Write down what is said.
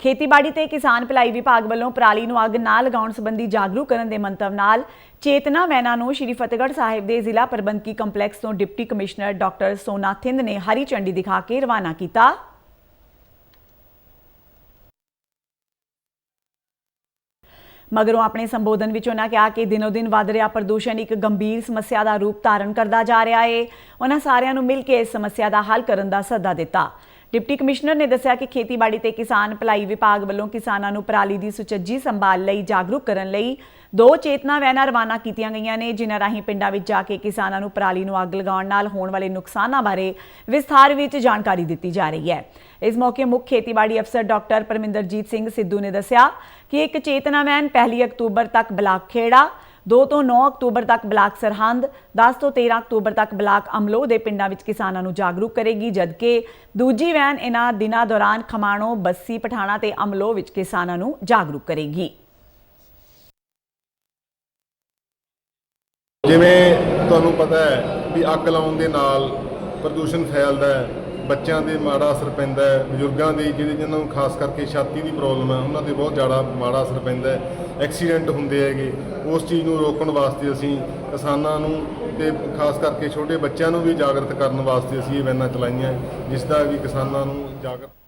ਖੇਤੀਬਾੜੀ ਤੇ ਕਿਸਾਨ ਭਲਾਈ ਵਿਭਾਗ ਵੱਲੋਂ ਪਰਾਲੀ ਨੂੰ ਅੱਗ ਨਾ ਲਗਾਉਣ ਸੰਬੰਧੀ ਜਾਗਰੂਕ ਕਰਨ ਦੇ ਮੰਤਵ ਨਾਲ ਚੇਤਨਾ ਵੈਨਾਂ ਨੂੰ ਸ਼੍ਰੀ ਫਤਿਹਗੜ੍ਹ ਸਾਹਿਬ ਦੇ ਜ਼ਿਲ੍ਹਾ ਪ੍ਰਬੰਧਕੀ ਕੰਪਲੈਕਸ ਤੋਂ ਡਿਪਟੀ ਕਮਿਸ਼ਨਰ ਡਾਕਟਰ ਸੋਨਾ ਥਿੰਦ ਨੇ ਹਰੀ ਝੰਡੀ ਦਿਖਾ ਕੇ ਰਵਾਨਾ ਕੀਤਾ। ਮਗਰੋਂ ਆਪਣੇ ਸੰਬੋਧਨ ਵਿੱਚ ਉਹਨਾਂ ਕਿਹਾ ਕਿ ਦਿਨੋ ਦਿਨ ਵੱਧ ਰਿਹਾ ਪ੍ਰਦੂਸ਼ਣ ਇੱਕ ਗੰਭੀਰ ਸਮੱਸਿਆ ਦਾ ਰੂਪ ਧਾਰਨ ਕਰਦਾ ਜਾ ਰਿਹਾ ਹੈ ਉਹਨਾਂ ਸਾਰਿਆਂ ਨੂੰ ਮਿਲ ਕੇ ਇਸ ਸਮੱਸਿਆ ਦਾ ਹੱਲ ਕਰਨ ਦਾ ਸੱਦਾ ਦਿੱਤਾ। ਡਿਪਟੀ ਕਮਿਸ਼ਨਰ ਨੇ ਦੱਸਿਆ ਕਿ ਖੇਤੀਬਾੜੀ ਤੇ ਕਿਸਾਨ ਭਲਾਈ ਵਿਭਾਗ ਵੱਲੋਂ ਕਿਸਾਨਾਂ ਨੂੰ ਪਰਾਲੀ ਦੀ ਸੁਚੱਜੀ ਸੰਭਾਲ ਲਈ ਜਾਗਰੂਕ ਕਰਨ ਲਈ ਦੋ ਚੇਤਨਾ ਵੈਨਾਂ ਰਵਾਨਾ ਕੀਤੀਆਂ ਗਈਆਂ ਨੇ, ਜਿਨ੍ਹਾਂ ਰਾਹੀਂ ਪਿੰਡਾਂ ਵਿੱਚ ਜਾ ਕੇ ਕਿਸਾਨਾਂ ਨੂੰ ਪਰਾਲੀ ਨੂੰ ਅੱਗ ਲਗਾਉਣ ਨਾਲ ਹੋਣ ਵਾਲੇ ਨੁਕਸਾਨਾਂ ਬਾਰੇ ਵਿਸਥਾਰ ਵਿੱਚ ਜਾਣਕਾਰੀ ਦਿੱਤੀ ਜਾ ਰਹੀ ਹੈ। ਇਸ ਮੌਕੇ ਮੁੱਖ ਖੇਤੀਬਾੜੀ ਅਫਸਰ ਡਾਕਟਰ ਪਰਮਿੰਦਰਜੀਤ ਸਿੰਘ ਸਿੱਧੂ ਨੇ ਦੱਸਿਆ ਕਿ ਇੱਕ ਚੇਤਨਾ ਵੈਨ 1 ਅਕਤੂਬਰ ਤੱਕ ਬਲਾਕ ਖੇੜਾ 2 ਤੋਂ 9 ਅਕਤੂਬਰ ਤੱਕ ਬਲਾਕ ਸਰਹੰਦ 10 ਤੋਂ 13 ਅਕਤੂਬਰ ਤੱਕ ਬਲਾਕ ਅਮਲੋ ਦੇ ਪਿੰਡਾਂ ਵਿੱਚ ਕਿਸਾਨਾਂ ਨੂੰ ਜਾਗਰੂਕ ਕਰੇਗੀ, ਜਦਕਿ ਦੂਜੀ ਵੈਨ ਇਹਨਾਂ ਦਿਨਾਂ ਦੌਰਾਨ ਖਮਾਣੋ, ਬੱਸੀ, ਪਠਾਣਾ ਤੇ ਅਮਲੋ ਵਿੱਚ ਕਿਸਾਨਾਂ ਨੂੰ ਜਾਗਰੂਕ ਕਰੇਗੀ। ਜਿਵੇਂ ਤੁਹਾਨੂੰ ਪਤਾ ਹੈ ਵੀ ਅੱਗ ਲਾਉਣ ਦੇ ਨਾਲ ਪ੍ਰਦੂਸ਼ਣ ਫੈਲਦਾ ਹੈ ਬੱਚਿਆਂ ਦੇ ਮਾੜਾ ਅਸਰ ਪੈਂਦਾ ਹੈ, ਬਜ਼ੁਰਗਾਂ ਦੇ ਜਿਹੜੇ ਜਿਨ੍ਹਾਂ ਨੂੰ ਖਾਸ ਕਰਕੇ ਛਾਤੀ ਦੀ ਪ੍ਰੋਬਲਮ ਹੈ, ਉਹਨਾਂ ਤੇ ਬਹੁਤ ਜ਼ਿਆਦਾ ਮਾੜਾ ਅਸਰ ਪੈਂਦਾ ਹੈ ਐਕਸੀਡੈਂਟ ਹੁੰਦੇ ਹੈਗੇ। ਉਸ ਚੀਜ਼ ਨੂੰ ਰੋਕਣ ਵਾਸਤੇ ਅਸੀਂ ਕਿਸਾਨਾਂ ਨੂੰ ਤੇ ਖਾਸ ਕਰਕੇ ਛੋਟੇ ਬੱਚਿਆਂ ਨੂੰ ਵੀ ਜਾਗਰਤ ਕਰਨ ਵਾਸਤੇ ਅਸੀਂ ਇਹ ਵੈਨਾਂ ਚਲਾਈਆਂ, ਜਿਸ ਦਾ ਵੀ ਕਿਸਾਨਾਂ ਨੂੰ ਜਾਗਰਤ